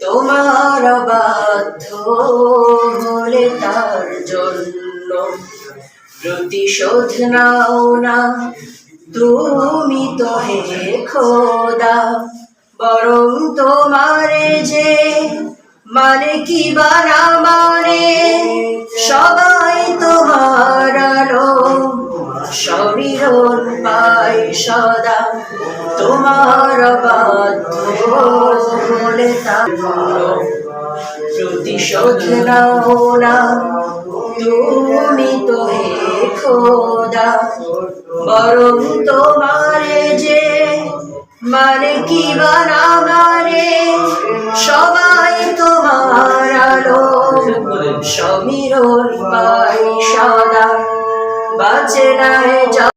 তোমার বাধ্য হলে তার জন্য প্রতিশোধ নাও না, তুমি তো হে খোদা। বরং তোমারে যে মানে কি বা না মানে সবাই সমীরণ পাই সদা। তোমার তার প্রতিশোধ নাও না। তুমি তো হে খোদা। বরং তোমারে যে মানে কি বা না মানে সবাই তোমার আলো। সমীরণ পাই সদা। বাঁচে না